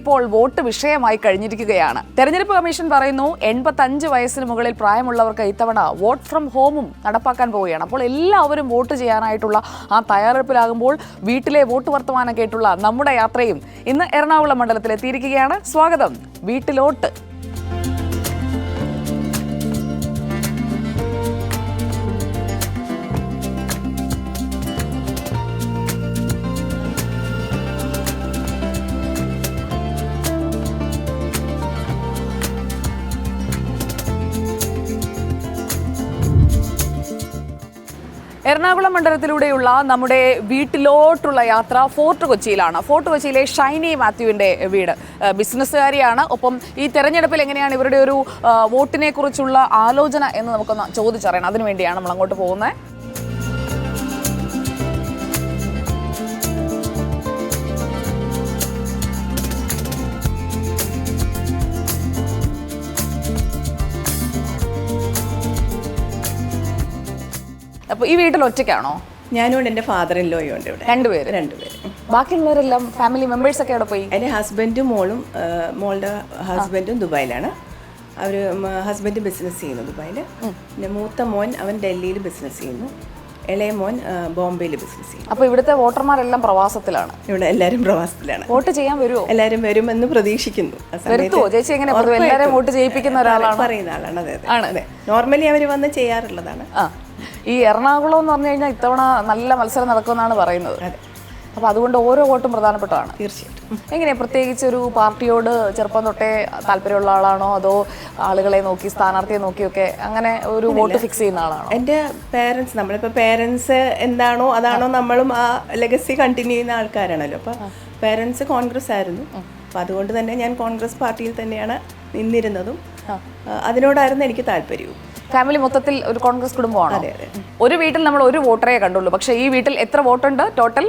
ഇപ്പോൾ വോട്ട് വിഷയമായി കഴിഞ്ഞിരിക്കുകയാണ്. തെരഞ്ഞെടുപ്പ് കമ്മീഷൻ പറയുന്നു എൺപത്തഞ്ച് വയസ്സിന് മുകളിൽ പ്രായമുള്ളവർക്ക് ഇത്തവണ വോട്ട് ഫ്രം ഹോമും നടപ്പാക്കാൻ പോവുകയാണ്. അപ്പോൾ എല്ലാവരും വോട്ട് ചെയ്യാനായിട്ടുള്ള ആ തയ്യാറെടുപ്പിലാകുമ്പോൾ വീട്ടിലെ വോട്ട് വർത്തമാനം കേട്ടുള്ള നമ്മുടെ യാത്രയും ഇന്ന് എറണാകുളം മണ്ഡലത്തിൽ എത്തിയിരിക്കുകയാണ് സ്വാഗതം വീട്ടിലോട്ട്. എറണാകുളം മണ്ഡലത്തിലൂടെയുള്ള നമ്മുടെ വീട്ടിലോട്ടുള്ള യാത്ര ഫോർട്ട് കൊച്ചിയിലാണ്. ഫോർട്ട് കൊച്ചിയിലെ ഷൈനി മാത്യുവിന്റെ വീട്. ബിസിനസ്സുകാരിയാണ്. ഒപ്പം ഈ തെരഞ്ഞെടുപ്പിൽ എങ്ങനെയാണ് ഇവരുടെ ഒരു വോട്ടിനെ കുറിച്ചുള്ള ആലോചന എന്ന് നമുക്കൊന്ന് ചോദിച്ചറിയണം. അതിനുവേണ്ടിയാണ് നമ്മൾ അങ്ങോട്ട് പോകുന്നത്. അപ്പോൾ ഈ വീട്ടിൽ ഒറ്റയ്ക്കാണോ? ഞാനും എന്റെ ഫാദർ ഇൻ ലോയും ഉണ്ട് ഇവിടെ. രണ്ടുപേര്? രണ്ടുപേര്. ബാക്കിയുള്ളവരെല്ലാം ഫാമിലി മെമ്പേഴ്സ് ഒക്കെ അവിടെ പോയി? എന്റെ ഹസ്ബൻഡും മോളും മോളുടെ ഹസ്ബൻഡും ദുബായിലാണ്. അവർ ഹസ്ബൻഡ് ബിസിനസ് ചെയ്യുന്നു ദുബായിൽ പിന്നെ മൂത്ത മോൻ അവൻ ഡൽഹിയിൽ ബിസിനസ് ചെയ്യുന്നു. ഇളയ മോൻ ബോംബെയിൽ ബിസിനസ് ചെയ്യുന്നു. അപ്പോൾ ഇവിടുത്തെ വോട്ടർമാരെല്ലാം പ്രവാസത്തിലാണ്. ഇവിടെ എല്ലാവരും പ്രവാസത്തിലാണ്. വോട്ട് ചെയ്യാൻ വരുമോ എല്ലാവരും വരുമെന്ന് പ്രതീക്ഷിക്കുന്നു. ചേച്ചി എങ്ങനെ. വോട്ട് ചെയ്യിപ്പിക്കുന്ന ഒരാളാണ്? പറയുന്ന ആളാണ് അതെ. അതെ നോർമലി അവർ വന്ന് ചെയ്യാറുള്ളതാണ്. ആ. ഈ എറണാകുളം എന്ന് പറഞ്ഞു കഴിഞ്ഞാൽ ഇത്തവണ നല്ല മത്സരം നടക്കുമെന്നാണ് പറയുന്നത്. അതെ. അപ്പൊ അതുകൊണ്ട് ഓരോ വോട്ടും പ്രധാനപ്പെട്ടതാണ്. തീർച്ചയായിട്ടും. എങ്ങനെ പ്രത്യേകിച്ച് ഒരു പാർട്ടിയോട് ചെറുപ്പം തൊട്ടേ താല്പര്യമുള്ള ആളാണോ അതോ ആളുകളെ നോക്കി സ്ഥാനാർത്ഥിയെ നോക്കിയൊക്കെ അങ്ങനെ ഒരു വോട്ട് ഫിക്സ് ചെയ്യുന്ന ആളാണോ? എന്റെ പേരൻസ് നമ്മളിപ്പോൾ പേരൻസ് എന്താണോ അതാണോ നമ്മളും ആ ലെഗസി കണ്ടിന്യൂ ചെയ്യുന്ന ആൾക്കാരാണല്ലോ. അപ്പോൾ പേരൻസ് കോൺഗ്രസ് ആയിരുന്നു. അപ്പോൾ അതുകൊണ്ട് തന്നെ ഞാൻ കോൺഗ്രസ് പാർട്ടിയിൽ തന്നെയാണ് നിന്നിരുന്നതും. അതിനോടായിരുന്നു എനിക്ക് താല്പര്യവും. ഫാമിലി മൊത്തത്തിൽ ഒരു കോൺഗ്രസ് കുടുംബമാണോ? ഒരു വീട്ടിൽ നമ്മൾ ഒരു വോട്ടറെ കണ്ടുള്ളൂ. പക്ഷേ ഈ വീട്ടിൽ എത്ര വോട്ടുണ്ട് ടോട്ടൽ?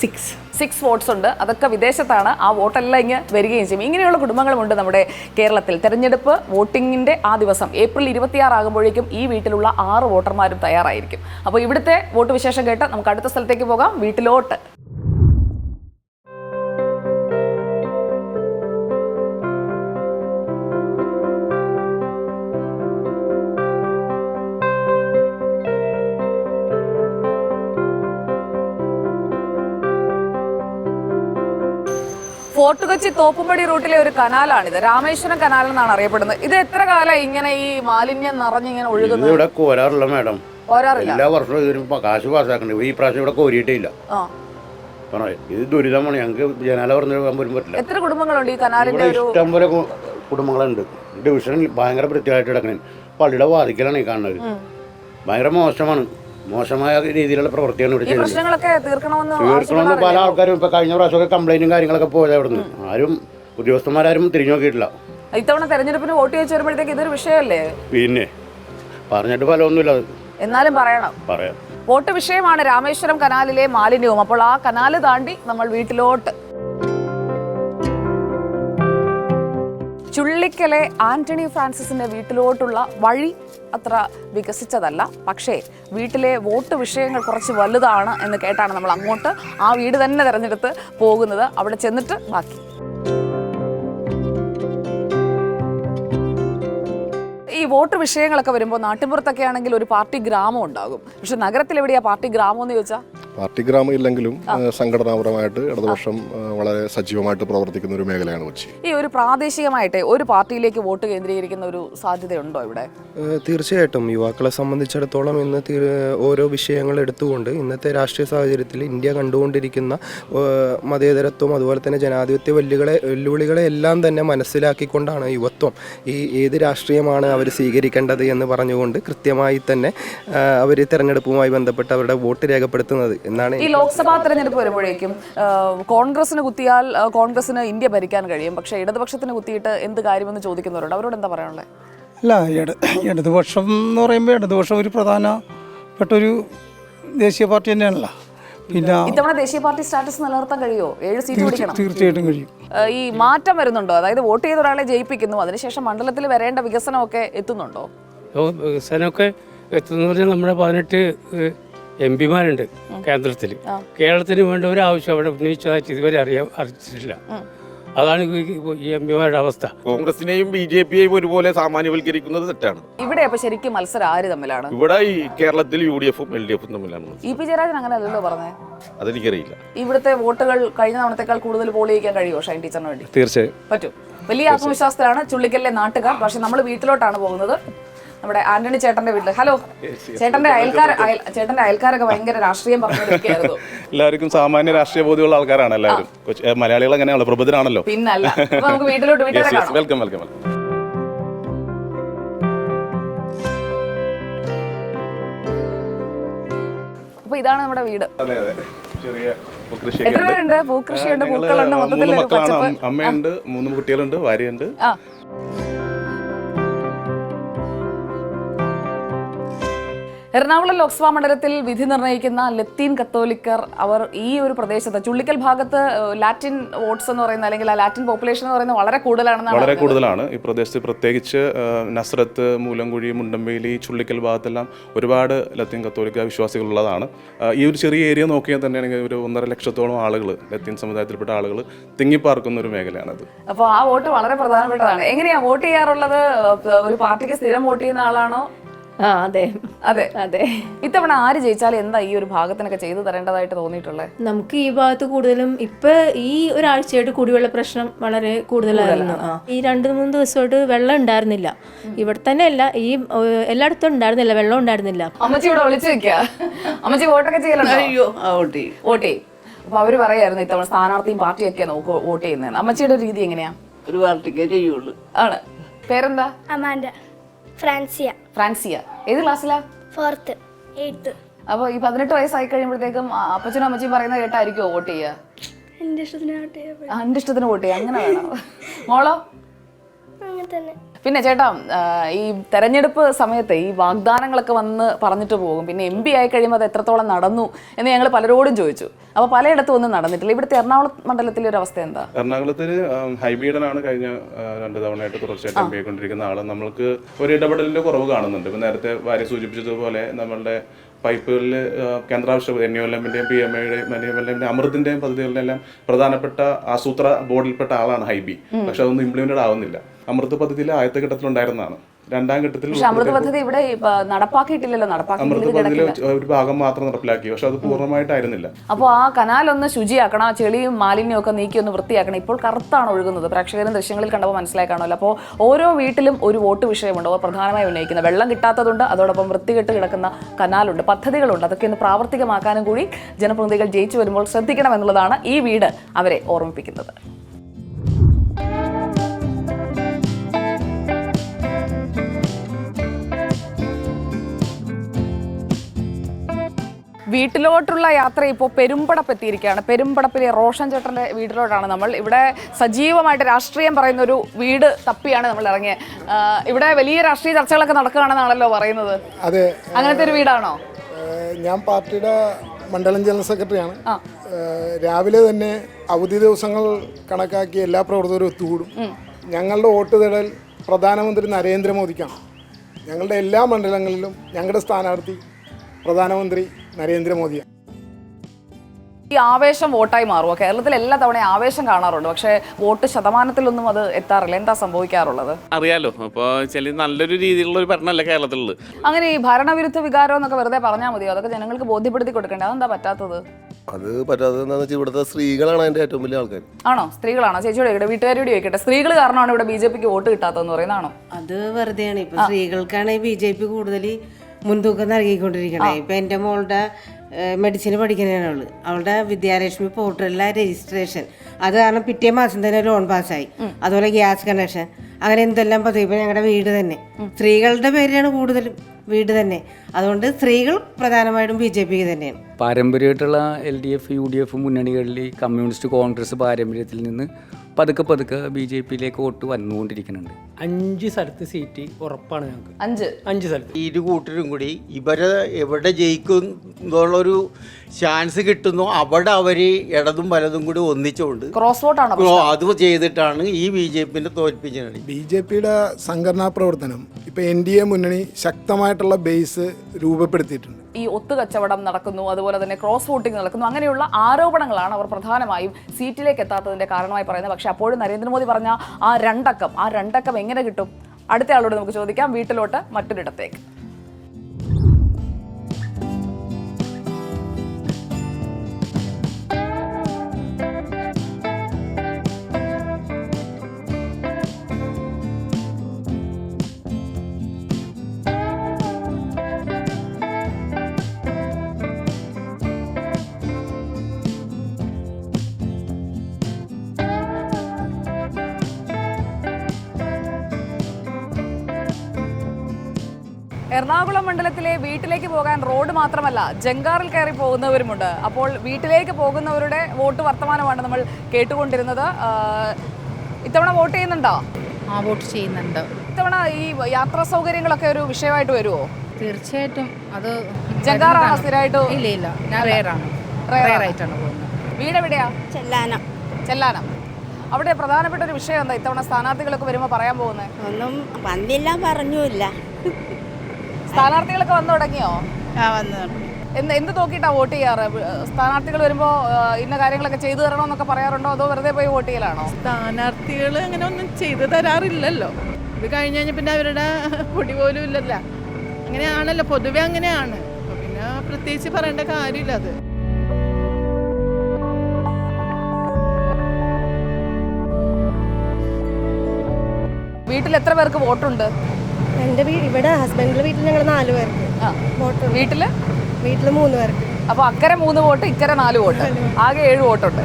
സിക്സ് സിക്സ് വോട്ട്സ് ഉണ്ട്. അതൊക്കെ വിദേശത്താണ്. ആ വോട്ടെല്ലാം ഇങ്ങ് വരികയും ചെയ്യും. ഇങ്ങനെയുള്ള കുടുംബങ്ങളുമുണ്ട് നമ്മുടെ കേരളത്തിൽ. തെരഞ്ഞെടുപ്പ് വോട്ടിങ്ങിന്റെ ആ ദിവസം ഏപ്രിൽ ഇരുപത്തിയാറ് ആകുമ്പോഴേക്കും ഈ വീട്ടിലുള്ള ആറ് വോട്ടർമാരും തയ്യാറായിരിക്കും. അപ്പോൾ ഇവിടുത്തെ വോട്ട് വിശേഷം കേട്ട് നമുക്ക് അടുത്ത സ്ഥലത്തേക്ക് പോകാം. വീട്ടിലോട്ട്. ഫോർട്ട് കൊച്ചി തോപ്പുംപടി റൂട്ടിലെ ഒരു കനാലാണിത്. രാമേശ്വരം കനാൽ എന്നാണ് അറിയപ്പെടുന്നത്. ഇത് എത്ര കാലം ഇങ്ങനെ ഈ മാലിന്യം നിറഞ്ഞിങ്ങനെ ഇങ്ങനെ ഒഴുകുന്നത്? ഇവിടെ കോരാറില്ല മാഡം. എല്ലാ വർഷവും ഇതിന് കാശ് പാസ്സാക്കണ്ട്. ഈ പ്രാവശ്യം ഇവിടെ കോരിയിട്ടില്ല ഇത് ദുരിതമാണ്. ഞങ്ങൾക്ക് ജനാല പറഞ്ഞു പോകാൻ പോലും പറ്റില്ല. എത്ര കുടുംബങ്ങളുണ്ട് ഈ കനാലിന്റെ ഇഷ്ടം പോലെ കുടുംബങ്ങളുണ്ട്. ഡിവിഷനിൽ ഭയങ്കര വൃത്തിയായിട്ട് കിടക്കണേ പള്ളിയുടെ വാതിക്കലാണ് ഈ കാണുന്നത്. ഭയങ്കര മോശമാണ്. മോശമായ രീതിയിലുള്ള പ്രവൃത്തിയാണ് ഇവിടെ ഈ ചെയ്യുന്നത്. പ്രശ്നങ്ങളൊക്കെ തീർക്കണമെന്ന് തീർക്കണമെന്ന് പല ആൾക്കാരും ഇപ്പൊ കഴിഞ്ഞ പ്രാവശ്യമൊക്കെ കംപ്ലൈന്റും കാര്യങ്ങളൊക്കെ പോയത് അവിടെ നിന്ന് ആരും ഉദ്യോഗസ്ഥന്മാരും തിരിഞ്ഞു നോക്കിയിട്ടില്ല. ഇത്തവണ തെരഞ്ഞെടുപ്പിന് വോട്ട് ചോദിച്ചു വരുമ്പോഴത്തേക്ക് ഇതൊരു വിഷയമല്ലേ? പിന്നെ പറഞ്ഞിട്ട് ഫലമൊന്നുമില്ല എന്നാലും പറയണം. പറയാം. വോട്ട് വിഷയമാണ് രാമേശ്വരം കനാലിലെ മാലിന്യവും. അപ്പോൾ ആ കനാല് താണ്ടി നമ്മൾ വീട്ടിലോട്ട് ചുള്ളിക്കലെ ആന്റണി ഫ്രാൻസിസിന്റെ വീട്ടിലോട്ടുള്ള വഴി അത്ര വികസിച്ചതല്ല. പക്ഷേ വീട്ടിലെ വോട്ട് വിഷയങ്ങൾ കുറച്ച് വലുതാണ് എന്ന് കേട്ടാണ് നമ്മൾ അങ്ങോട്ട് ആ വീട് തന്നെ തിരഞ്ഞെടുത്ത് പോകുന്നത്. അവിടെ ചെന്നിട്ട് ബാക്കി. ഈ വോട്ട് വിഷയങ്ങളൊക്കെ വരുമ്പോൾ നാട്ടിൻപുറത്തൊക്കെ ആണെങ്കിൽ ഒരു പാർട്ടി ഗ്രാമം ഉണ്ടാകും. പക്ഷെ നഗരത്തിൽ എവിടെയാ പാർട്ടി ഗ്രാമം എന്ന് ചോദിച്ചാൽ പാർട്ടി ഗ്രാമം ഇല്ലെങ്കിലും സംഘടനാപരമായിട്ട് ഇടതുപക്ഷം വളരെ സജീവമായിട്ട് പ്രവർത്തിക്കുന്ന ഒരു മേഖലയാണ് കൊച്ചി. ഈ ഒരു പ്രാദേശികമായിട്ട് ഒരു പാർട്ടിയിലേക്ക് വോട്ട് കേന്ദ്രീകരിക്കുന്ന ഒരു സാധ്യതയുണ്ടോ ഇവിടെ? തീർച്ചയായിട്ടും. യുവാക്കളെ സംബന്ധിച്ചിടത്തോളം ഇന്ന് ഓരോ വിഷയങ്ങൾ എടുത്തുകൊണ്ട് ഇന്നത്തെ രാഷ്ട്രീയ സാഹചര്യത്തിൽ ഇന്ത്യ കണ്ടുകൊണ്ടിരിക്കുന്ന മതേതരത്വം അതുപോലെ തന്നെ ജനാധിപത്യ വെല്ലുകളെ വെല്ലുവിളികളെ എല്ലാം തന്നെ മനസ്സിലാക്കിക്കൊണ്ടാണ് യുവത്വം ഈ ഏത് രാഷ്ട്രീയമാണ് അവർ സ്വീകരിക്കേണ്ടത് എന്ന് പറഞ്ഞുകൊണ്ട് കൃത്യമായി തന്നെ അവർ തെരഞ്ഞെടുപ്പുമായി ബന്ധപ്പെട്ട് അവരുടെ വോട്ട് രേഖപ്പെടുത്തുന്നത്. എന്നാണ് ഈ ലോക്സഭാ തെരഞ്ഞെടുപ്പ് വരുമ്പോഴേക്കും കോൺഗ്രസിന് കുത്തിയാൽ കോൺഗ്രസിന് ഇന്ത്യ ഭരിക്കാൻ കഴിയും. പക്ഷേ ഇടതുപക്ഷത്തിന് കുത്തിയിട്ട് എന്ത് കാര്യമെന്ന് ചോദിക്കുന്നവരുണ്ട്. അവരോട് എന്താ പറയാനുള്ളത് അല്ല ഇട ഇടതുപക്ഷം എന്ന് പറയുമ്പോൾ ഇടതുപക്ഷം ഒരു പ്രധാനപ്പെട്ടൊരു ദേശീയ പാർട്ടി തന്നെയാണല്ലോ. പിന്നെ ഇത്തവണ ദേശീയ പാർട്ടി സ്റ്റാറ്റസ് നിലനിർത്താൻ കഴിയുമോ? ഏഴ് സീറ്റ് പിടിക്കണം. തീർച്ചയായിട്ടും കഴിയും. ഈ മാറ്റം വരുന്നുണ്ടോ? അതായത് വോട്ട് ചെയ്ത ഒരാളെ ജയിപ്പിക്കുന്നു അതിനുശേഷം മണ്ഡലത്തിൽ വരേണ്ട വികസനമൊക്കെ എത്തുന്നുണ്ടോ? വികസനമൊക്കെ എത്തുന്ന പറഞ്ഞാൽ നമ്മുടെ പതിനെട്ട് എം പിമാരുണ്ട് കേന്ദ്രത്തിൽ കേരളത്തിന് വേണ്ട ഒരു ആവശ്യം അവിടെ ഉന്നയിച്ചതായിട്ട് ഇതുവരെ അറിയാൻ അറിയിച്ചിട്ടില്ല. അതാണ് ഈ- എം പിമാരുടെ അവസ്ഥ. കോൺഗ്രസിനെയും ബി ജെ പിയെയും ഒരുപോലെ സാമാന്യവൽക്കരിക്കുന്നത് തെറ്റാണ്. ഇവിടെ അപ്പൊ ശരിക്കും മത്സരം ആര് തമ്മിലാണ്? ഇവിടെ ഈ കേരളത്തിൽ യു ഡി എഫും എൽ ഡി എഫും തമ്മിലാണ്. ഇ പി ജയരാജൻ അങ്ങനെ അല്ലല്ലോ പറഞ്ഞേ? അതെനിക്കറിയില്ല. ഇവിടുത്തെ വോട്ടുകൾ കഴിഞ്ഞ തവണത്തെക്കാൾ കൂടുതൽ പോൾ ചെയ്യിക്കാൻ കഴിയുമോ ഷൈൻ ടീച്ചറിന് വേണ്ടി? തീർച്ചയായും. പറ്റും. വലിയ ആത്മവിശ്വാസത്തിലാണ് ചുള്ളിക്കലിലെ നാട്ടുകാർ. പക്ഷെ നമ്മൾ വീട്ടിലോട്ടാണ് പോകുന്നത്. നമ്മുടെ ആന്റണി ചേട്ടന്റെ വീട്ടിൽ ഹലോ. ചേട്ടന്റെ അയൽക്കാർ ചേട്ടന്റെ അയൽക്കാരൊക്കെ ഭയങ്കര രാഷ്ട്രീയം പറഞ്ഞിരിക്കുകയായിരുന്നു എല്ലാവർക്കും സാമാന്യ രാഷ്ട്രീയ ബോധ്യമുള്ള ആൾക്കാരാണ് എല്ലാവരും. മലയാളികൾ അങ്ങനെയാണല്ലോ പ്രബുദ്ധരാണല്ലോ. പിന്നല്ല. നമുക്ക് വീട്ടിലോട്ട് വെൽക്കം വെൽക്കം വെൽക്കം അപ്പൊ ഇതാണ് നമ്മുടെ വീട്. അതെ അതെ. ചെറിയ കൃഷിയൊക്കെ എത്ര പേരുണ്ട്? പൂക്കൃഷിയുണ്ട് പൂക്കളുണ്ട് മൂന്ന് മൊത്തത്തിൽ അമ്മയുണ്ട് മൂന്ന് കുട്ടികളുണ്ട് ഭാര്യയുണ്ട്. ആ. എറണാകുളം ലോക്സഭാ മണ്ഡലത്തിൽ വിധി നിർണയിക്കുന്ന ലത്തീൻ കത്തോലിക്കർ അവർ ഈ ഒരു പ്രദേശത്ത് ചുള്ളിക്കൽ ഭാഗത്ത് ലാറ്റിൻ വോട്ട്സ് എന്ന് പറയുന്ന അല്ലെങ്കിൽ ആ ലാറ്റിൻ പോപ്പുലേഷൻ എന്ന് പറയുന്നത് വളരെ കൂടുതലാണെന്നാണ് വളരെ കൂടുതലാണ്. ഈ പ്രദേശത്ത് പ്രത്യേകിച്ച് നസ്രത്ത് മൂലംകുഴി മുണ്ടമ്പേലി ചുള്ളിക്കൽ ഭാഗത്തെല്ലാം ഒരുപാട് ലത്തീൻ കത്തോലിക്ക വിശ്വാസികളുള്ളതാണ്. ഉള്ളതാണ് ഈ ഒരു ചെറിയ ഏരിയ നോക്കിയാൽ തന്നെയാണെങ്കിൽ ഒരു ഒന്നര ലക്ഷത്തോളം ആളുകൾ ലത്തീൻ സമുദായത്തിൽപ്പെട്ട ആളുകൾ തിങ്ങിപ്പാർക്കുന്ന ഒരു മേഖലയാണത്. അപ്പോൾ ആ വോട്ട് വളരെ പ്രധാനപ്പെട്ടതാണ്. എങ്ങനെയാണ് വോട്ട് ചെയ്യാറുള്ളത്? ഒരു പാർട്ടിക്ക് സ്ഥിരം വോട്ട് ചെയ്യുന്ന ആളാണോ? അതെ. അതെ. അതെ. ഇത്തവണ ആര് ജയിച്ചാലും എന്താ ഈ ഒരു ഭാഗത്തിനൊക്കെ ചെയ്തു തരേണ്ടതായിട്ട് തോന്നിയിട്ടുള്ളത് നമുക്ക് ഈ ഭാഗത്ത് കൂടുതലും ഇപ്പൊ ഈ ഒരാഴ്ചയായിട്ട് കുടിവെള്ള പ്രശ്നം വളരെ കൂടുതലായിരുന്നു. ഈ രണ്ട് മൂന്ന് ദിവസമായിട്ട് വെള്ളം ഉണ്ടായിരുന്നില്ല. ഇവിടെ തന്നെ അല്ല ഈ എല്ലായിടത്തും ഉണ്ടായിരുന്നില്ല വെള്ളം ഉണ്ടായിരുന്നില്ല. അമ്മച്ചി ഇവിടെ വിളിച്ചു വെക്കുക അമ്മച്ചി വോട്ടൊക്കെ ചെയ്യലുണ്ടോ? അയ്യോ ആ വോട്ട് ചെയ്യും. വോട്ട് ചെയ്യും. അപ്പൊ അവർ പറയായിരുന്നു ഇത്തവണ സ്ഥാനാർത്ഥിയും പാർട്ടിയൊക്കെയാണ് വോട്ട് ചെയ്യുന്നത് അമ്മച്ചിയുടെ രീതി എങ്ങനെയാ? ഒരു പാർട്ടിക്കേ ചെയ്യുള്ളൂ. ആണ്. പേരെന്താ? അമാൻഡ. ഫ്രാൻസിയ. ഫ്രാൻസിയ ഏത് ക്ലാസ്സിലാ? Fourth eighth. അപ്പൊ ഈ പതിനെട്ട് വയസ്സായി കഴിയുമ്പോഴത്തേക്കും അപ്പച്ചനും അമ്മച്ചിയും പറയുന്ന കേട്ടായിരിക്കും വോട്ട് ചെയ്യുക എന്റെ ഇഷ്ടത്തിന് വോട്ട് ചെയ്യാൻ ഇഷ്ടത്തിന് വോട്ട് ചെയ്യുക അങ്ങനെ വേണം. മോളോ? അങ്ങനെ തന്നെ. പിന്നെ ചേട്ടാ ഈ തെരഞ്ഞെടുപ്പ് സമയത്ത് ഈ വാഗ്ദാനങ്ങളൊക്കെ വന്ന് പറഞ്ഞിട്ട് പോകും. പിന്നെ എം പി ആയി കഴിയുമ്പോൾ അത് എത്രത്തോളം നടന്നു എന്ന് ഞങ്ങൾ പലരോടും ചോദിച്ചു. അപ്പോൾ പലയിടത്തും ഒന്നും നടന്നിട്ടില്ല. ഇവിടുത്തെ എറണാകുളം മണ്ഡലത്തിലെ ഒരു അവസ്ഥ എന്താ? എറണാകുളത്തിൽ ഹൈബീഡനാണ് കഴിഞ്ഞ രണ്ടു തവണയായിട്ട് തുടർച്ചയായിട്ട് എം പി ആയിക്കൊണ്ടിരിക്കുന്ന ആൾ നമ്മൾക്ക് ഒരു ഇടപെടലിന്റെ കുറവ് കാണുന്നുണ്ട്. ഇപ്പം നേരത്തെ ഭാര്യ സൂചിപ്പിച്ചതുപോലെ നമ്മളുടെ പൈപ്പുകളിൽ കേന്ദ്രാവശ്യ എൻ യു എൽ എമ്മിന്റെയും പി എം എയുടെയും എൻ യു എൽ എമ്മിന്റെ അമൃതിന്റെയും പദ്ധതികളുടെ എല്ലാം പ്രധാനപ്പെട്ട ആസൂത്ര ബോർഡിൽപ്പെട്ട ആളാണ് ഹൈബി. പക്ഷെ അതൊന്നും ഇംപ്ലിമെന്റഡ് ആവുന്നില്ല. അമൃത് പദ്ധതിയിൽ ആദ്യത്തെ ഘട്ടത്തിലുണ്ടായിരുന്നതാണ്. രണ്ടാം ഘട്ടത്തിൽ അമൃത് പദ്ധതി ഇവിടെ നടപ്പാക്കിയിട്ടില്ലല്ലോ അമൃത് പദ്ധതിയിൽ ഒരു ഭാഗം മാത്രം നടപ്പിലാക്കി പക്ഷെ അത് പൂർണമായിട്ടായിരുന്നില്ല. അപ്പോൾ ആ കനാൽ ഒന്ന് ശുചിയാക്കണം ആ ചെളിയും മാലിന്യവും ഒക്കെ നീക്കി ഒന്ന് വൃത്തിയാക്കണം. ഇപ്പോൾ കറുത്താണ് ഒഴുകുന്നത്. പ്രേക്ഷകരും ദൃശ്യങ്ങളിൽ കണ്ടപ്പോൾ മനസ്സിലായി കാണുമല്ലോ. അപ്പോൾ ഓരോ വീട്ടിലും ഒരു വോട്ട് വിഷയമുണ്ട്. അവർ പ്രധാനമായി ഉന്നയിക്കുന്നത് വെള്ളം കിട്ടാത്തതുണ്ട് അതോടൊപ്പം വൃത്തികെട്ട് കിടക്കുന്ന കനാലുണ്ട് പദ്ധതികളുണ്ട്. അതൊക്കെ ഒന്ന് പ്രാവർത്തികമാക്കാനും കൂടി ജനപ്രതിനിധികൾ ജയിച്ചു വരുമ്പോൾ ശ്രദ്ധിക്കണം എന്നുള്ളതാണ് ഈ വീട് അവരെ ഓർമ്മിപ്പിക്കുന്നത്. വീട്ടിലോട്ടുള്ള യാത്ര ഇപ്പോൾ പെരുമ്പടപ്പ് എത്തിയിരിക്കുകയാണ് പെരുമ്പടപ്പിലെ റോഷൻ ചേട്ടന്റെ വീട്ടിലോട്ടാണ് നമ്മൾ. ഇവിടെ സജീവമായിട്ട് രാഷ്ട്രീയം പറയുന്ന ഒരു വീട് തപ്പിയാണ് നമ്മൾ ഇറങ്ങിയത് ഇവിടെ വലിയ രാഷ്ട്രീയ ചർച്ചകളൊക്കെ നടക്കുകയാണെന്നാണല്ലോ പറയുന്നത്. അതെ. അങ്ങനത്തെ ഒരു വീടാണോ? ഞാൻ പാർട്ടിയുടെ മണ്ഡലം ജനറൽ സെക്രട്ടറിയാണ്. രാവിലെ തന്നെ അവധി ദിവസങ്ങൾ കണക്കാക്കി എല്ലാ പ്രവർത്തകരും ഒത്തുകൂടും. ഞങ്ങളുടെ വോട്ട് തേടൽ പ്രധാനമന്ത്രി നരേന്ദ്രമോദിക്കാണ്. ഞങ്ങളുടെ എല്ലാ മണ്ഡലങ്ങളിലും ഞങ്ങളുടെ സ്ഥാനാർത്ഥി പ്രധാനമന്ത്രി നരേന്ദ്രമോദിയാണ് ഈ ആവേശം വോട്ടായി മാറുമോ കേരളത്തിൽ എല്ലാ തവണയും ആവേശം കാണാറുണ്ട്. പക്ഷേ വോട്ട് ശതമാനത്തിലൊന്നും അത് എത്താറില്ല. എന്താ സംഭവിക്കാറുള്ളത്? അറിയാലോ. അപ്പോൾ ചില നല്ലൊരു രീതിയിലുള്ള ഒരു ഭരണമല്ല കേരളത്തിലുള്ളത്? അങ്ങനെ ഈ ഭരണവിരുദ്ധ വികാരം എന്നൊക്കെ വെറുതെ പറഞ്ഞാൽ മതിയോ? അതൊക്കെ ജനങ്ങൾക്ക് ബോധ്യപ്പെടുത്തി കൊടുക്കണ്ടേ? അതെന്താ പറ്റാത്തത്? അത് പറ്റാത്തത് എന്താണെന്ന് വെച്ചാൽ ഇവിടുത്തെ സ്ത്രീകളാണ് അതിന്റെ ഏറ്റവും വലിയ ആൾക്കാർ ആണോ? സ്ത്രീകളാണോ? ചേച്ചിയോട് ഇവിടെ വീട്ടുകാരോട് ചോദിക്കട്ടെ സ്ത്രീകൾ കാരണമാണ് ഇവിടെ ബി ജെ പിക്ക് വോട്ട് കിട്ടാത്തതെന്ന് പറയുന്നതാണോ അത് വെറുതെയാണ്. ഇപ്പൊ സ്ത്രീകൾക്കാണ് ബി ജെ പി കൂടുതൽ മുൻതൂക്കം നൽകിക്കൊണ്ടിരിക്കണേ. ഇപ്പൊ എന്റെ മോളുടെ മെഡിസിൻ പഠിക്കുന്നതാണ് അവൾ. അവളുടെ വിദ്യാലക്ഷ്മി പോർട്ടലിലെ രജിസ്ട്രേഷൻ അത് കാരണം പിറ്റേ മാസം തന്നെ ലോൺ പാസ്സായി അതുപോലെ ഗ്യാസ് കണക്ഷൻ അങ്ങനെ എന്തെല്ലാം പദ്ധതി? ഇപ്പൊ ഞങ്ങളുടെ വീട് തന്നെ. സ്ത്രീകളുടെ പേരിലാണ് കൂടുതലും വീട് തന്നെ. അതുകൊണ്ട് സ്ത്രീകൾ പ്രധാനമായിട്ടും ബി ജെ പിക്ക് തന്നെയാണ്. പാരമ്പര്യമായിട്ടുള്ള L D F U D F മുന്നണികളിൽ communist Congress പാരമ്പര്യത്തിൽ നിന്ന് പതുക്കെ പതുക്കെ ബി ജെ പിയിലേക്ക് വോട്ട് വന്നുകൊണ്ടിരിക്കുന്നുണ്ട്. അഞ്ച് സ്ഥലത്ത് സീറ്റ് ഉറപ്പാണ് ഞങ്ങൾക്ക്. അഞ്ച്? അഞ്ച് സ്ഥലത്ത്. ഇരു കൂട്ടരും കൂടി ഇവരെ എവിടെ ജയിക്കും എന്നുള്ളൊരു ചാൻസ് കിട്ടുന്നു. അവിടെ അവർ ഇടതും വലതും കൂടി ഒന്നിച്ചുകൊണ്ട് ക്രോസ് വോട്ടാണ് അത് ചെയ്തിട്ടാണ് ഈ ബി ജെ പിന്നെ തോൽപ്പിച്ചത്. ബി ജെ പിയുടെ സംഘടനാ പ്രവർത്തനം ഇപ്പോൾ എൻ ഡി എ മുന്നണി ശക്തമായിട്ടുള്ള ബേസ് രൂപപ്പെടുത്തിയിട്ടുണ്ട്. ഈ ഒത്തു കച്ചവടം നടക്കുന്നു അതുപോലെ തന്നെ ക്രോസ് വോട്ടിംഗ് നടക്കുന്നു അങ്ങനെയുള്ള ആരോപണങ്ങളാണ് അവർ പ്രധാനമായും സീറ്റിലേക്ക് എത്താത്തതിന്റെ കാരണമായി പറയുന്നത്. പക്ഷെ അപ്പോഴും നരേന്ദ്രമോദി പറഞ്ഞ ആ രണ്ടക്കം ആ രണ്ടക്കം എങ്ങനെ കിട്ടും? അടുത്ത ആളോട് നമുക്ക് ചോദിക്കാം. വീട്ടിലോട്ട് മറ്റൊരിടത്തേക്ക്. എറണാകുളം മണ്ഡലത്തിലെ വീട്ടിലേക്ക് പോകാൻ റോഡ് മാത്രമല്ല ജങ്കാറിൽ കയറി പോകുന്നവരുമുണ്ട്. അപ്പോൾ വീട്ടിലേക്ക് പോകുന്നവരുടെ വോട്ട് വർത്തമാനമാണ് നമ്മൾ കേട്ടുകൊണ്ടിരുന്നത്. ഇത്തവണ വോട്ട് ചെയ്യുന്നുണ്ടോ? ആ വോട്ട് ചെയ്യുന്നുണ്ട്. ഇത്തവണ ഈ യാത്രാ സൗകര്യങ്ങളൊക്കെ ഒരു വിഷയമായിട്ട് വരുമോ തീർച്ചയായിട്ടും അത് ജങ്കാറാണോ സ്ഥിരമായിട്ട്? ഇല്ല ഇല്ല. ഞാൻ റേറാണ്. റേറായിട്ടാണ് പോകുന്നത്. വീട് എവിടെയാ ചെല്ലാനം. ചെല്ലാനം. അവിടെ പ്രധാനപ്പെട്ട ഒരു വിഷയം എന്താ? ഇത്തവണ സ്ഥാനാർത്ഥികളൊക്കെ വരുമ്പോൾ പറയാൻ പോകുന്നത് ഒന്നും വന്നില്ല പറഞ്ഞില്ല സ്ഥാനാർത്ഥികളൊക്കെ വന്നു തുടങ്ങിയോ? ആ വന്നു എന്ത് എന്ത് നോക്കിയിട്ടാ വോട്ട് ചെയ്യാറ്? സ്ഥാനാർത്ഥികൾ വരുമ്പോ ഇന്ന കാര്യങ്ങളൊക്കെ ചെയ്തു തരണമെന്നൊക്കെ പറയാറുണ്ടോ? അതോ വെറുതെ പോയി വോട്ട് ചെയ്യലാണോ? സ്ഥാനാർത്ഥികൾ അങ്ങനെ ഒന്നും ചെയ്തു തരാറില്ലല്ലോ. ഇത് കഴിഞ്ഞ് കഴിഞ്ഞാൽ പിന്നെ അവരുടെ പൊടി പോലും ഇല്ലല്ലോ. അങ്ങനെയാണല്ലോ പൊതുവെ അങ്ങനെയാണ്. പിന്നെ പ്രത്യേകിച്ച് പറയേണ്ട കാര്യമില്ല അത്. വീട്ടിൽ എത്ര പേർക്ക് വോട്ടുണ്ട്? എന്റെ വീട് ഇവിടെ ഹസ്ബൻഡിന്റെ വീട്ടിൽ ഞങ്ങൾ നാല് പേർക്ക്. ആ. വോട്ടുണ്ട് വീട്ടിൽ? വീട്ടിൽ മൂന്ന് പേർക്ക്. അപ്പൊ അക്കരെ മൂന്ന് വോട്ട് ഇക്കരെ നാല് വോട്ട്. ആകെ ഏഴ് വോട്ടുണ്ട്.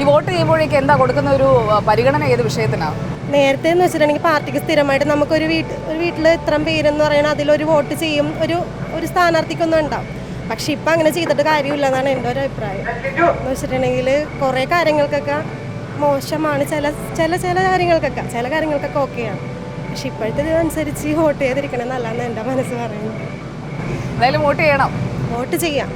ഈ വോട്ട് ചെയ്യുമ്പോഴേക്ക് എന്താ കൊടുക്കുന്ന ഒരു പരിഗണന ഏത് വിഷയത്തിനാ? നേരത്തെ എന്ന് വെച്ചിട്ടുണ്ടെങ്കിൽ പാർട്ടിക്ക് സ്ഥിരമായിട്ട് നമുക്ക് ഒരു വീട്ട് ഒരു വീട്ടിൽ ഇത്രയും പേരെന്ന് പറയുന്നത് അതിലൊരു വോട്ട് ചെയ്യും ഒരു ഒരു സ്ഥാനാർത്ഥിക്കൊന്നും ഉണ്ടാവും. പക്ഷെ ഇപ്പം അങ്ങനെ ചെയ്തിട്ട് കാര്യമില്ല എന്നാണ് എന്റെ ഒരു അഭിപ്രായം. എന്ന് വെച്ചിട്ടുണ്ടെങ്കിൽ കുറേ കാര്യങ്ങൾക്കൊക്കെ മോശമാണ്. ചില ചില ചില കാര്യങ്ങൾക്കൊക്കെ ചില കാര്യങ്ങൾക്കൊക്കെ ഓക്കെയാണ്. പക്ഷെ ഇപ്പോഴത്തെ ഇതനുസരിച്ച് വോട്ട് ചെയ്തിരിക്കണം എന്നല്ലാന്ന് എന്റെ മനസ്സ് പറയുന്നത് എന്തായാലും വോട്ട് ചെയ്യണം. വോട്ട് ചെയ്യാം.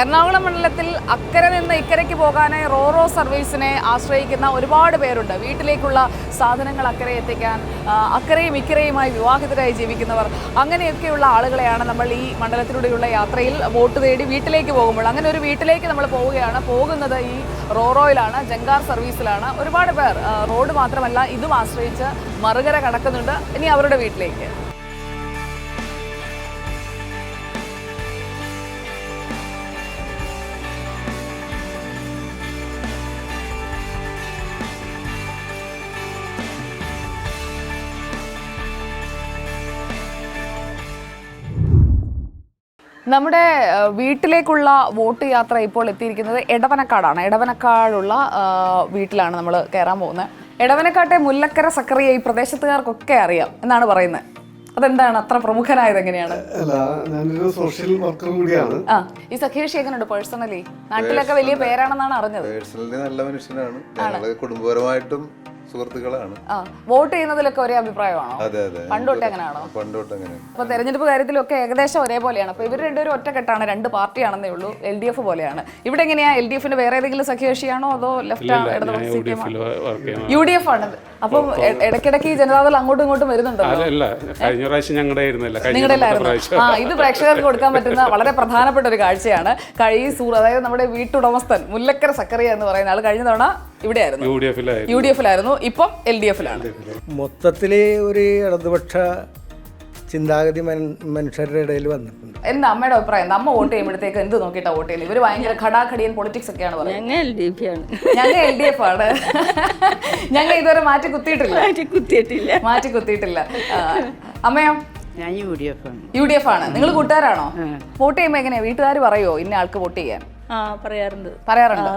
എറണാകുളം മണ്ഡലത്തിൽ അക്കരെ നിന്ന് ഇക്കരയ്ക്ക് പോകാനായി റോറോ സർവീസിനെ ആശ്രയിക്കുന്ന ഒരുപാട് പേരുണ്ട്. വീട്ടിലേക്കുള്ള സാധനങ്ങൾ അക്കരെ എത്തിക്കാൻ അക്കരയും ഇക്കരയുമായി വിവാഹിതരായി ജീവിക്കുന്നവർ അങ്ങനെയൊക്കെയുള്ള ആളുകളെയാണ് നമ്മൾ ഈ മണ്ഡലത്തിലൂടെയുള്ള യാത്രയിൽ വോട്ട് തേടി വീട്ടിലേക്ക് പോകുമ്പോൾ. അങ്ങനെ ഒരു വീട്ടിലേക്ക് നമ്മൾ പോവുകയാണ്. പോകുന്നത് ഈ റോറോയിലാണ് ജങ്കാർ സർവീസിലാണ്. ഒരുപാട് പേർ റോഡ് മാത്രമല്ല ഇതും ആശ്രയിച്ച് മറുകര കടക്കുന്നുണ്ട്. ഇനി അവരുടെ വീട്ടിലേക്ക്. നമ്മുടെ വീട്ടിലേക്കുള്ള വോട്ട് യാത്ര ഇപ്പോൾ എത്തിയിരിക്കുന്നത് എടവനക്കാടാണ്. എടവനക്കാടുള്ള വീട്ടിലാണ് നമ്മൾ കയറാൻ പോകുന്നത് എടവനക്കാട്ടെ മുല്ലക്കര സക്കറിയ ഈ പ്രദേശത്തുകാർക്കൊക്കെ അറിയാം എന്നാണ് പറയുന്നത് അതെന്താണ്? അത്ര പ്രമുഖനായത് എങ്ങനെയാണ്? ഞാനൊരു സോഷ്യൽ വർക്കർ കൂടിയാണ്. ആ ഈ സഖീഷ് എങ്ങനെയുണ്ട് പേഴ്സണലി. നാട്ടിലൊക്കെ വലിയ പേരാണെന്നാണ് അറിഞ്ഞത്. പേഴ്സണലി നല്ല മനുഷ്യനാണ്. കുടുംബപരമായിട്ടും സുഹൃത്തുക്കളാണ്. ആ വോട്ട് ചെയ്യുന്നതിലൊക്കെ ഒരേ അഭിപ്രായമാണോ? അതെ അതെ. പണ്ടോട്ട് എങ്ങനെയാണോ? അങ്ങനെയാണോ പണ്ട് അങ്ങനെ അപ്പൊ തെരഞ്ഞെടുപ്പ് കാര്യത്തിലൊക്കെ ഏകദേശം ഒരേപോലെയാണ്. അപ്പൊ ഇവർ രണ്ടുപേരും ഒറ്റക്കെട്ടാണ് രണ്ട് പാർട്ടി ആണെന്നേ ഉള്ളൂ. എൽ ഡി എഫ് പോലെയാണ്. ഇവിടെ എങ്ങനെയാ? എൽ ഡി എഫിന് വേറെ ഏതെങ്കിലും സഖ്യകക്ഷിയാണോ അതോ ലെഫ്റ്റ് യു ഡി എഫ് ആണ് അപ്പം ഇടയ്ക്കിടയ്ക്ക് ഈ ജനതാദൾ അങ്ങോട്ടും ഇങ്ങോട്ടും വരുന്നുണ്ടോ? അല്ല കഴിഞ്ഞ പ്രാവശ്യം ഞങ്ങളുടെ നിങ്ങളുടെ ആ ഇത് പ്രേക്ഷകർക്ക് കൊടുക്കാൻ പറ്റുന്ന വളരെ പ്രധാനപ്പെട്ട ഒരു കാഴ്ചയാണ്. കഴി സൂർ അതായത് നമ്മുടെ വീട്ടുടമസ്ഥൻ മുല്ലക്കര സക്കറിയ എന്ന് പറയുന്ന ആൾ കഴിഞ്ഞ തവണ ഇവിടെയായിരുന്നു. യു ഡി എഫിലായിരുന്നു. ഇപ്പം എൽ ഡി എഫിലാണ് മൊത്തത്തിൽ ഒരു ഇടതുപക്ഷ ചിന്താഗതി മനുഷ്യരുടെ ഇടയിൽ വന്നിട്ടുണ്ട്. എന്താ അമ്മയുടെ അഭിപ്രായം? നമ്മ അമ്മ വോട്ട് ചെയ്യുമ്പോഴത്തേക്ക് എന്ത് നോക്കിയിട്ടാ വോട്ട് ചെയ്യുന്നത്? ഇവർ ഭയങ്കര ഘടാഘടിയൻ പൊളിറ്റിക്സ് ഒക്കെയാണ് പറയുന്നത്. ഞങ്ങൾ എൽ ഡി എഫ് ആണ്. ഞങ്ങൾ ഇതുവരെ മാറ്റി കുത്തിയിട്ടില്ല. കുത്തിയിട്ടില്ല. മാറ്റി കുത്തിയിട്ടില്ല. അമ്മയോ? ഞാൻ യു ഡി എഫ് ആണ്. യു ഡി എഫ് ആണ്. നിങ്ങൾ കൂട്ടുകാരാണോ? വോട്ട് ചെയ്യുമ്പോൾ എങ്ങനെയാ? വീട്ടുകാർ പറയുമോ ഇന്ന ആൾക്ക് വോട്ട് ചെയ്യാൻ? പറയാറുണ്ട്. പറയാറുണ്ട്.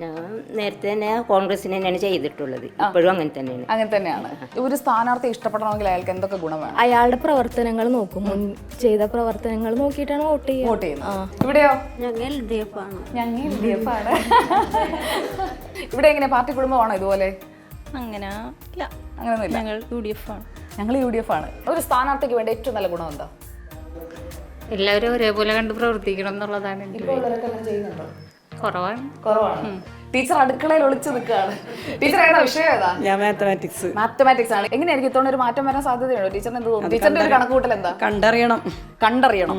ഞാൻ നേരത്തെ തന്നെ കോൺഗ്രസിന് തന്നെയാണ് ചെയ്തിട്ടുള്ളത്. ഇപ്പോഴും അങ്ങനെ തന്നെയാണ്. അങ്ങനെ തന്നെയാണ്. ഒരു സ്ഥാനാർത്ഥി ഇഷ്ടപ്പെടണമെങ്കിൽ അയാൾക്ക് എന്തൊക്കെ ഗുണം വേണം അയാളുടെ പ്രവർത്തനങ്ങൾ നോക്കും. മുൻ ചെയ്ത പ്രവർത്തനങ്ങൾ നോക്കിയിട്ടാണ് വോട്ട് ചെയ്യുക. വോട്ട് ചെയ്യുന്നത്. ഇവിടെയോ? ഞങ്ങൾ എൽ ഡി എഫ് ആണ്. ഞങ്ങൾ എൽ ഡി എഫ് ആണ്. ഇവിടെ എങ്ങനെ? പാർട്ടി കുടുംബമാണോ ഇതുപോലെ? അങ്ങനെ ഇല്ല. അങ്ങനെയൊന്നുമില്ല ഞങ്ങൾ യു ഡി എഫ് ആണ്. ഞങ്ങൾ യു ഡി എഫ് ആണ്. ഒരു സ്ഥാനാർത്ഥിക്ക് വേണ്ടി ഏറ്റവും നല്ല ഗുണം എന്താ? എല്ലാവരും ഒരേപോലെ കണ്ട് പ്രവർത്തിക്കണം എന്നുള്ളതാണ് എന്റെ കുറവാണ്. കുറവാണ്. ടീച്ചർ അടുക്കളയിൽ ഒളിച്ചു നിൽക്കുകയാണ്. ടീച്ചർ ഏതാ വിഷയം ഏതാ? ഞാൻ മാത്തമാറ്റിക്സ്. മാത്തമാറ്റിക്സ് ആണ്. എങ്ങനെയായിരിക്കും? ഇത്തവണ ഒരു മാറ്റം വരാൻ സാധ്യതയുണ്ടോ? ടീച്ചറിന് എന്ത് തോന്നുന്നു? ടീച്ചറിന്റെ ഒരു കണക്കുകൂട്ടൽ എന്താ? കണ്ടറിയണം. കണ്ടറിയണം.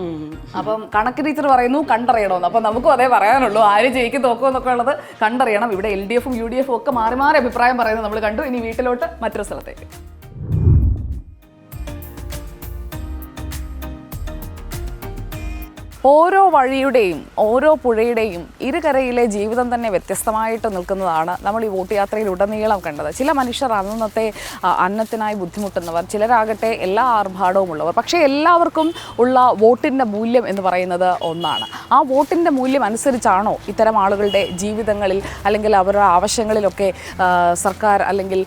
അപ്പം കണക്ക് ടീച്ചർ പറയുന്നു കണ്ടറിയണമെന്ന്. അപ്പം നമുക്കും അതേ പറയാനുള്ളൂ. ആര് ജയിക്കും നോക്കുമോ എന്നൊക്കെ ഉള്ളത് കണ്ടറിയണം. ഇവിടെ എൽ ഡി എഫും യു ഡി എഫും ഒക്കെ മാറി മാറി അഭിപ്രായം പറയുന്നത് നമ്മൾ കണ്ടു. ഇനി വീട്ടിലോട്ട് മറ്റൊരു സ്ഥലത്തേക്ക്. ഓരോ വഴിയുടെയും ഓരോ പുഴയുടെയും ഇരുകരയിലെ ജീവിതം തന്നെ വ്യത്യസ്തമായിട്ട് നിൽക്കുന്നതാണ് നമ്മൾ ഈ വോട്ട് യാത്രയിൽ ഉടനീളം കണ്ടത്. ചില മനുഷ്യർ അന്നത്തെ അന്നത്തിനായി ബുദ്ധിമുട്ടുന്നവർ ചിലരാകട്ടെ എല്ലാ ആർഭാടവും ഉള്ളവർ പക്ഷേ എല്ലാവർക്കും ഉള്ള വോട്ടിന്റെ മൂല്യം എന്ന് പറയുന്നത് ഒന്നാണ്. ആ വോട്ടിന്റെ മൂല്യം അനുസരിച്ചാണോ ഇത്തരം ആളുകളുടെ ജീവിതങ്ങളിൽ അല്ലെങ്കിൽ അവരുടെ ആവശ്യങ്ങളിലൊക്കെ സർക്കാർ അല്ലെങ്കിൽ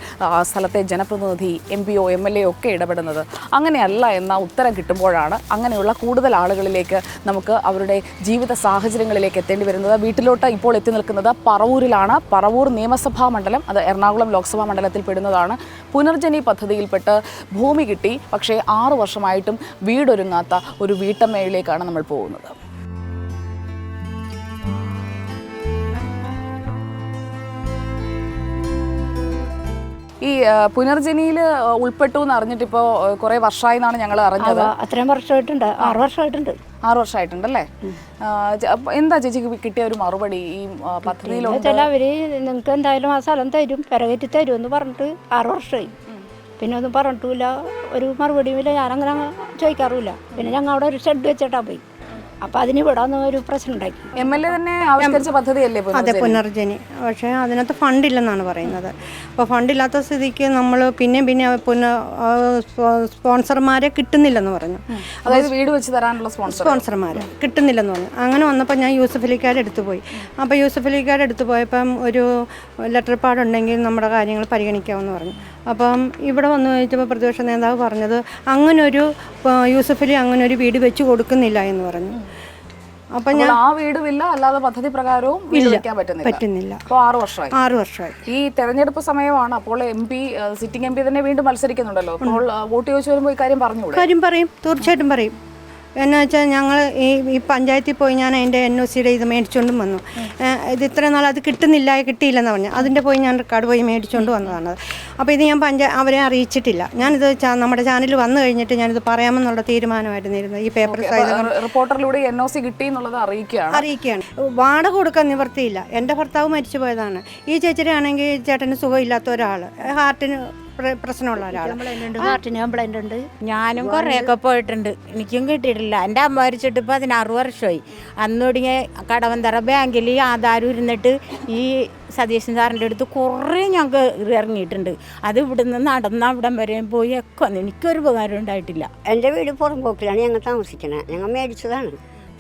സ്ഥലത്തെ ജനപ്രതിനിധി എം പി ഒ എം എൽ എ ഒക്കെ ഇടപെടുന്നത്? അങ്ങനെയല്ല എന്ന ഉത്തരം കിട്ടുമ്പോഴാണ് അങ്ങനെയുള്ള കൂടുതൽ ആളുകളിലേക്ക് നമുക്ക് അവരുടെ ജീവിത സാഹചര്യങ്ങളിലേക്ക് എത്തേണ്ടി വരുന്നത്. വീട്ടിലോട്ട് ഇപ്പോൾ എത്തി നിൽക്കുന്നത് പറവൂരിലാണ്. പറവൂർ നിയമസഭാ മണ്ഡലം അത് എറണാകുളം ലോക്സഭാ മണ്ഡലത്തിൽ പെടുന്നതാണ്. പുനർജനി പദ്ധതിയിൽപ്പെട്ട് ഭൂമി കിട്ടി. പക്ഷേ ആറു വർഷമായിട്ടും വീടൊരുങ്ങാത്ത ഒരു വീട്ടമ്മയിലേക്കാണ് നമ്മൾ പോകുന്നത്. ഈ പുനർജനിയിൽ ഉൾപ്പെട്ടു എന്ന് അറിഞ്ഞിട്ട് ഇപ്പോൾ കുറേ വർഷമായി എന്നാണ് ഞങ്ങൾ അറിഞ്ഞത്. അത്രയും വർഷമായിട്ടുണ്ട്. ആറ് വർഷമായിട്ടുണ്ട്. ആറ് വർഷമായിട്ടുണ്ട് അല്ലേ എന്താ ചേച്ചിക്ക് കിട്ടിയ ഒരു മറുപടി ഈ പദ്ധതിയിലുണ്ട്? അവർ നിങ്ങൾക്ക് എന്തായാലും ആ സ്ഥലം തരും പെരകയറ്റി തരും എന്ന് പറഞ്ഞിട്ട് ആറ് വർഷമായി. പിന്നെ ഒന്നും പറഞ്ഞിട്ടില്ല ഒരു മറുപടിയും ഇല്ല ഞാനങ്ങനെ ചോദിക്കാറുമില്ല. പിന്നെ ഞങ്ങൾ അവിടെ ഒരു ഷെഡ് വെച്ചിട്ടാ പോയി. അപ്പൊ അതിന് വിടാന്ന് ഒരു പ്രശ്നം ഉണ്ടാക്കി. എം എൽ എ തന്നെ ആവിഷ്കരിച്ച പദ്ധതിയല്ലേ അതെ പുനർജനി? പക്ഷേ അതിനകത്ത് ഫണ്ടില്ലെന്നാണ് പറയുന്നത്. അപ്പോൾ ഫണ്ടില്ലാത്ത സ്ഥിതിക്ക് നമ്മൾ പിന്നെയും പിന്നെ പുനഃ സ്പോൺസർമാരെ കിട്ടുന്നില്ലെന്ന് പറഞ്ഞു. അതായത് വീട് വെച്ച് തരാനുള്ള സ്പോൺസർ. സ്പോൺസർമാർ കിട്ടുന്നില്ലെന്ന് പറഞ്ഞു. അങ്ങനെ വന്നപ്പോൾ ഞാൻ യൂസഫ് അലിക്കാട് എടുത്തു പോയി. അപ്പോൾ യൂസഫ് അലിക്കാട് എടുത്തു പോയപ്പം ഒരു ലെറ്റർ പാടുണ്ടെങ്കിൽ ഉണ്ടെങ്കിൽ നമ്മുടെ കാര്യങ്ങൾ പരിഗണിക്കാമെന്ന് പറഞ്ഞു. അപ്പം ഇവിടെ വന്നു ചോദിച്ചപ്പോൾ പ്രതിപക്ഷ നേതാവ് പറഞ്ഞത് അങ്ങനൊരു യൂസഫലി യൂസഫ് അലി അങ്ങനെ ഒരു വീട് വെച്ച് കൊടുക്കുന്നില്ല എന്ന് പറഞ്ഞു. അപ്പം ഞാൻ ആ വീടുമില്ല അല്ലാതെ പദ്ധതി പ്രകാരവും വീട് വെക്കാൻ പറ്റുന്നില്ല. പറ്റുന്നില്ല. അപ്പോൾ ആറ് വർഷമായി. ആറ് വർഷമായി. ഈ തെരഞ്ഞെടുപ്പ് സമയമാണ് അപ്പോൾ M P sitting M P തന്നെ വീണ്ടും മത്സരിക്കുന്നുണ്ടല്ലോ. അപ്പോൾ വോട്ട് ചോദിച്ചു വരുമ്പോൾ ഈ കാര്യം പറഞ്ഞുകൂടെ? കാര്യം പറയും. തീർച്ചയായിട്ടും പറയും. എന്ന് വെച്ചാൽ ഞങ്ങൾ ഈ ഈ പഞ്ചായത്തിൽ പോയി ഞാൻ അതിന്റെ എൻ ഒ സിയുടെ ഇത് മേടിച്ചുകൊണ്ടും വന്നു. ഇത് ഇത്രയും നാൾ അത് കിട്ടുന്നില്ല കിട്ടിയില്ലെന്ന് പറഞ്ഞു. അതിന്റെ പോയി ഞാൻ റെക്കാർഡ് പോയി മേടിച്ചുകൊണ്ട് വന്നതാണ്. അപ്പോൾ ഇത് ഞാൻ പഞ്ചായ അവരെ അറിയിച്ചിട്ടില്ല. ഞാനിത് നമ്മുടെ ചാനൽ വന്നു കഴിഞ്ഞിട്ട് ഞാനിത് പറയാമെന്നുള്ള തീരുമാനമായിരുന്നു ഇരുന്നത് ഈ പേപ്പർ റിപ്പോർട്ടറിലൂടെ എൻ ഒ സി കിട്ടി എന്നുള്ളത് അറിയിക്കുകയാണ്. അറിയിക്കുകയാണ്. വാടക കൊടുക്കാൻ നിവർത്തിയില്ല എന്റെ ഭർത്താവ് മരിച്ചു പോയതാണ്. ഈ ചേച്ചിയുടെ ആണെങ്കിൽ ചേട്ടന് സുഖമില്ലാത്ത ഒരാൾ ഹാർട്ടിന് പ്രശ്നമുള്ള ഒരാൾ ഹാർട്ടിന് കംപ്ലൈന്റ് ഉണ്ട് ഞാനും കുറേയൊക്കെ പോയിട്ടുണ്ട്. എനിക്കും കിട്ടിയിട്ടില്ല. എന്റെ അമ്മ മരിച്ചിട്ട് പതിനാറ് വർഷമായി. അന്ന് തുടങ്ങിയ കടവന്തറ ബാങ്കിൽ ആധാരം ഇരുന്നിട്ട് ഈ സതീശൻ സാറിന്റെ അടുത്ത് കുറേ ഞങ്ങൾക്ക് ഇറങ്ങിയിട്ടുണ്ട്. അത് ഇവിടുന്ന് നടന്ന് അവിടം വരെ പോയി ഒക്കെ. എനിക്കൊരു ഉപകാരം ഉണ്ടായിട്ടില്ല. എന്റെ വീട് പുറമ്പോക്കിലാണ് ഞങ്ങൾ താമസിക്കുന്നത് ഞങ്ങൾ മേടിച്ചതാണ്.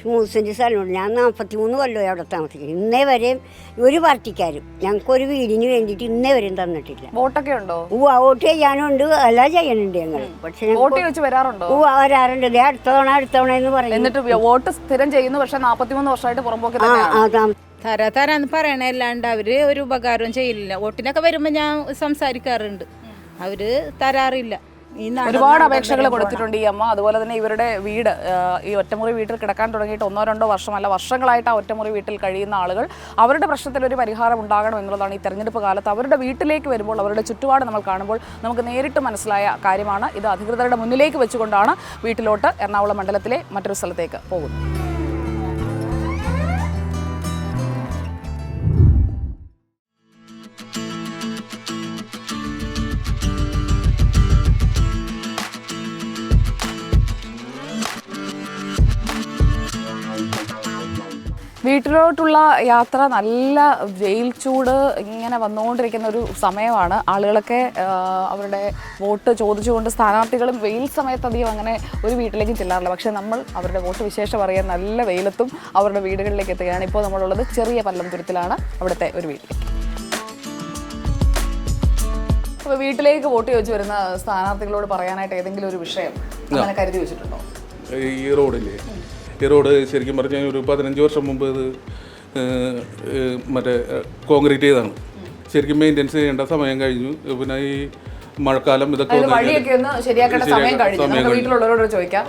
മൂന്ന് സെന്റ് സ്ഥലമുണ്ട്. ഞാൻ നാൽപ്പത്തി മൂന്ന് കൊല്ലമായി അവിടെ താമസിക്കുന്നത് ഇന്നേ വരെയും ഒരു പാർട്ടിക്കാരും ഞങ്ങൾക്കൊരു വീടിന് വേണ്ടിയിട്ട് ഇന്നേ വരെയും തന്നിട്ടില്ല. വോട്ടൊക്കെ ഉണ്ടോ? ഉവ്വ വോട്ട് ചെയ്യാനുണ്ട്. എല്ലാം ചെയ്യാനുണ്ട് ഞങ്ങൾ. പക്ഷേ വോട്ട് ചോദിച്ച് വരാറുണ്ടോ? ഉവ്വ വരാറുണ്ട്. ദേ അടുത്ത തവണ അടുത്ത തവണ എന്ന് പറയും. എന്നിട്ട് വോട്ട് സ്ഥിരം ചെയ്യുന്നു. പക്ഷെ നാൽപ്പത്തിമൂന്ന് വർഷമായിട്ട് പുറമ്പോക്കി ആ തന്നെയാണ്? ആ തരാ തരാന്ന് പറയണല്ലാണ്ട് അവർ ഒരു ഉപകാരവും ചെയ്യില്ല. വോട്ടിനൊക്കെ വരുമ്പോൾ ഞാൻ സംസാരിക്കാറുണ്ട്. അവർ തരാറില്ല. ഒരുപാട് അപേക്ഷകൾ കൊടുത്തിട്ടുണ്ട് ഈ അമ്മ. അതുപോലെ തന്നെ ഇവരുടെ വീട് ഈ ഒറ്റമുറി വീട്ടിൽ കിടക്കാൻ തുടങ്ങിയിട്ട് ഒന്നോ രണ്ടോ വർഷമല്ല വർഷങ്ങളായിട്ട് ആ ഒറ്റമുറി വീട്ടിൽ കഴിയുന്ന ആളുകൾ അവരുടെ പ്രശ്നത്തിൽ ഒരു പരിഹാരം ഉണ്ടാകണം എന്നുള്ളതാണ് ഈ തെരഞ്ഞെടുപ്പ് കാലത്ത്. അവരുടെ വീട്ടിലേക്ക് വരുമ്പോൾ അവരുടെ ചുറ്റുപാട് നമ്മൾ കാണുമ്പോൾ നമുക്ക് നേരിട്ട് മനസ്സിലായ കാര്യമാണ്. ഇത് അധികൃതരുടെ മുന്നിലേക്ക് വെച്ചുകൊണ്ടാണ് വീട്ടിലോട്ട് എറണാകുളം മണ്ഡലത്തിലെ മറ്റൊരു സ്ഥലത്തേക്ക് പോകുന്നത്. വീട്ടിലോട്ടുള്ള യാത്ര നല്ല വെയിൽ ചൂട് ഇങ്ങനെ വന്നുകൊണ്ടിരിക്കുന്ന ഒരു സമയമാണ്. ആളുകളൊക്കെ അവരുടെ വോട്ട് ചോദിച്ചുകൊണ്ട് സ്ഥാനാർത്ഥികളും വെയിൽ സമയത്ത് അധികം അങ്ങനെ ഒരു വീട്ടിലേക്കും ചെല്ലാറില്ല. പക്ഷേ നമ്മൾ അവരുടെ വോട്ട് വിശേഷം അറിയാൻ നല്ല വെയിലത്തും അവരുടെ വീടുകളിലേക്ക് എത്തുകയാണ്. ഇപ്പോൾ നമ്മളുള്ളത് ചെറിയ പല്ലംതുരത്തിലാണ് അവിടുത്തെ ഒരു വീട്ടിലേക്ക്. അപ്പോൾ വീട്ടിലേക്ക് വോട്ട് ചോദിച്ചു വരുന്ന സ്ഥാനാർത്ഥികളോട് പറയാനായിട്ട് ഏതെങ്കിലും ഒരു വിഷയം അങ്ങനെ കരുതി വെച്ചിട്ടുണ്ടോ? ഈ റോഡില്ലേ? ഈ റോഡ് ശരിക്കും പറഞ്ഞാൽ ഒരു പതിനഞ്ച് വർഷം മുമ്പ് ഇത് മറ്റേ കോൺക്രീറ്റ് ചെയ്താണ് ശരിക്കും മെയിന്റെനൻസ് ചെയ്യേണ്ട സമയം കഴിഞ്ഞു. പിന്നെ ഈ മഴക്കാലം ഇതൊക്കെ വഴിയൊക്കെ ഒന്ന് ശരിയാക്കേണ്ട സമയം കഴിഞ്ഞു. നമുക്ക് വീട്ടിലുള്ളവരോട് ചോദിക്കാം.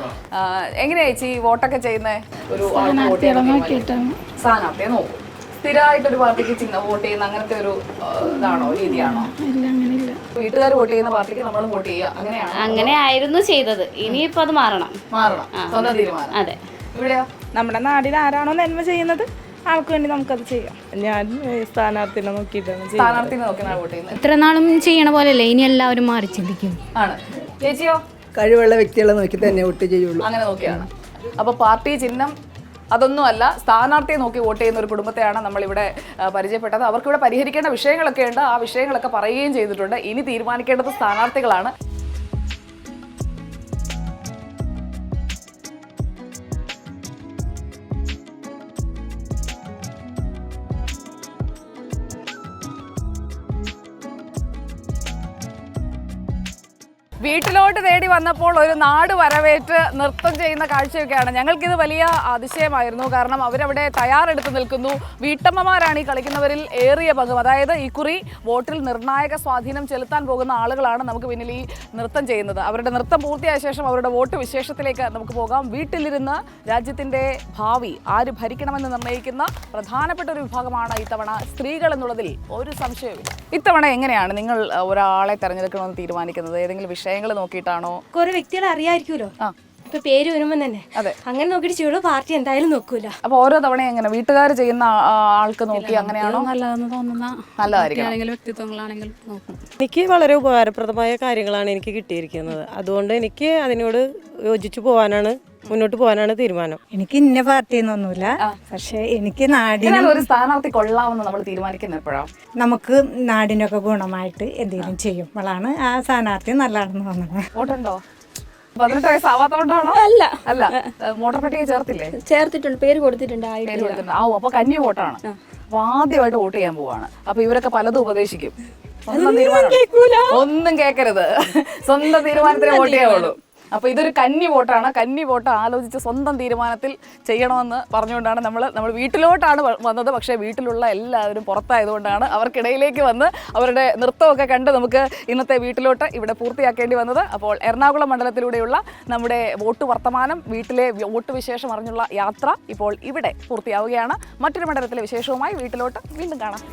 എങ്ങനെയാ ചേച്ചി വോട്ടൊക്കെ ചെയ്യുന്നേ? ഒരു സ്ഥാനാർത്ഥിയെ നോക്കും. സ്ഥിരമായിട്ട് ഒരു പാർട്ടിക്ക് ചിഹ്ന വോട്ട് ചെയ്യുന്ന അങ്ങനത്തെ ഒരു ഇതാണോ രീതിയാണോ? വീട്ടുകാർ വോട്ട് ചെയ്യുന്ന പാർട്ടിക്ക് നമ്മൾ വോട്ട് ചെയ്യുക. അങ്ങനെയാണ്? അങ്ങനെ ആയിരുന്നു ചെയ്തത്. ഇനിയിപ്പോ അത് മാറണം. മാറണം. സ്വന്തം തീരുമാനം. അതെ. ഇവിടെയോ നമ്മുടെ നാടിൽ ആരാണോ നന്മ ചെയ്യുന്നത് ആൾക്ക് വേണ്ടി നമുക്കത് ചെയ്യാം. ഞാൻ സ്ഥാനാർത്ഥിനെ നോക്കിയിട്ടാണ് സ്ഥാനാർത്ഥിനെ നോക്കിയാണ് വോട്ട് ചെയ്യുന്നത്. ഇത്ര നാളും ചെയ്യണ പോലെയല്ലേ? ഇനി എല്ലാവരും മാറി ചിന്തിക്കും. ആണ്. ചേച്ചിയോ? കഴിവുള്ള വ്യക്തികളെ നോക്കി തന്നെ വോട്ട് ചെയ്യുള്ളൂ. അങ്ങനെ നോക്കിയാണ്. അപ്പൊ പാർട്ടി ചിഹ്നം അതൊന്നുമല്ല സ്ഥാനാർത്ഥിയെ നോക്കി വോട്ട് ചെയ്യുന്ന ഒരു കുടുംബത്തെയാണ് നമ്മളിവിടെ പരിചയപ്പെട്ടത്. അവർക്കിവിടെ പരിഹരിക്കേണ്ട വിഷയങ്ങളൊക്കെ ഉണ്ട്. ആ വിഷയങ്ങളൊക്കെ പറയുകയും ചെയ്തിട്ടുണ്ട്. ഇനി തീരുമാനിക്കേണ്ടത് സ്ഥാനാർത്ഥികളാണ്. വീട്ടിലോട്ട് തേടി വന്നപ്പോൾ ഒരു നാട് വരവേറ്റ് നൃത്തം ചെയ്യുന്ന കാഴ്ചയൊക്കെയാണ്. ഞങ്ങൾക്കിത് വലിയ അതിശയമായിരുന്നു. കാരണം അവരവിടെ തയ്യാറെടുത്ത് നിൽക്കുന്നു. വീട്ടമ്മമാരാണ് ഈ കളിക്കുന്നവരിൽ ഏറിയ പങ്കും. അതായത് ഇക്കുറി വോട്ടിൽ നിർണായക സ്വാധീനം ചെലുത്താൻ പോകുന്ന ആളുകളാണ് നമുക്ക് പിന്നിൽ ഈ നൃത്തം ചെയ്യുന്നത്. അവരുടെ നൃത്തം പൂർത്തിയായ ശേഷം അവരുടെ വോട്ട് വിശേഷത്തിലേക്ക് നമുക്ക് പോകാം. വീട്ടിലിരുന്ന് രാജ്യത്തിന്റെ ഭാവി ആര് ഭരിക്കണമെന്ന് നിർണയിക്കുന്ന പ്രധാനപ്പെട്ട ഒരു വിഭാഗമാണ് ഇത്തവണ സ്ത്രീകൾ എന്നുള്ളതിൽ ഒരു സംശയവും ഇത്തവണ എങ്ങനെയാണ് നിങ്ങൾ ഒരാളെ തിരഞ്ഞെടുക്കണമെന്ന് തീരുമാനിക്കുന്നത്? ഏതെങ്കിലും വിഷയങ്ങൾ നോക്കിയിട്ടാണോ? കുറെ വ്യക്തികളെ അറിയായിരിക്കുമല്ലോ. ഇപ്പൊ പേര് വരുമ്പോ തന്നെ. അതെ. അങ്ങനെ നോക്കിയിട്ട് ചെയ്യുള്ളൂ പാർട്ടി എന്തായാലും നോക്കൂല. അപ്പൊ ഓരോ തവണ എങ്ങനെ വീട്ടുകാർ ചെയ്യുന്ന ആൾക്ക് നോക്കി അങ്ങനെയാണോ? നല്ലതെന്ന് തോന്നുന്ന നല്ലതായിരിക്കും വ്യക്തിത്വങ്ങളാണെങ്കിലും നോക്കും. എനിക്ക് വളരെ ഉപകാരപ്രദമായ കാര്യങ്ങളാണ് എനിക്ക് കിട്ടിയിരിക്കുന്നത്. അതുകൊണ്ട് എനിക്ക് അതിനോട് യോജിച്ചു പോകാനാണ് മുന്നോട്ട് പോകാനാണ് തീരുമാനം. എനിക്ക് ഇന്ന പാർട്ടി എന്നൊന്നുമില്ല പക്ഷെ എനിക്ക് നാടിന് ഒരു സ്ഥാനാർത്ഥി കൊള്ളാമെന്ന് നമ്മൾ തീരുമാനിക്കുന്ന എപ്പോഴാണ് നമുക്ക് നാടിനൊക്കെ ഗുണമായിട്ട് എന്തെങ്കിലും ചെയ്യുമ്പോഴാണ് ആ സ്ഥാനാർത്ഥി നല്ലതാണെന്ന് തോന്നുന്നത്. പതിനെട്ട് വയസ്സാവാത്തോണ്ടാണോ അല്ല. അല്ല. വോട്ടർ പട്ടിക ചേർത്തില്ലേ? ചേർത്തിട്ടുണ്ട്. പേര് കൊടുത്തിട്ടുണ്ട് പേര് കൊടുത്തിട്ടുണ്ട്. ആ അപ്പൊ കന്നി വോട്ടാണ്. അപ്പൊ ആദ്യമായിട്ട് വോട്ട് ചെയ്യാൻ പോവാണ്. അപ്പൊ ഇവരൊക്കെ പലതും ഉപദേശിക്കും. ഒന്നും കേൾക്കരുത് സ്വന്തം തീരുമാനത്തിന് വോട്ട് ചെയ്യാവുള്ളൂ. അപ്പൊ ഇതൊരു കന്നി വോട്ടാണ്. കന്നി വോട്ട് ആലോചിച്ച് സ്വന്തം തീരുമാനത്തിൽ ചെയ്യണമെന്ന് പറഞ്ഞുകൊണ്ടാണ് നമ്മൾ നമ്മൾ വീട്ടിലോട്ടാണ് വന്നത്. പക്ഷേ വീട്ടിലുള്ള എല്ലാവരും പുറത്തായതുകൊണ്ടാണ് അവർക്കിടയിലേക്ക് വന്ന് അവരുടെ നൃത്തമൊക്കെ കണ്ട് നമുക്ക് ഇന്നത്തെ വീട്ടിലോട്ട് ഇവിടെ പൂർത്തിയാക്കേണ്ടി വന്നത്. അപ്പോൾ എറണാകുളം മണ്ഡലത്തിലൂടെയുള്ള നമ്മുടെ വോട്ട് വർത്തമാനം വീട്ടിലെ വോട്ട് വിശേഷം അറിഞ്ഞുള്ള യാത്ര ഇപ്പോൾ ഇവിടെ പൂർത്തിയാവുകയാണ്. മറ്റൊരു മണ്ഡലത്തിലെ വിശേഷവുമായി വീട്ടിലോട്ട് വീണ്ടും കാണാം.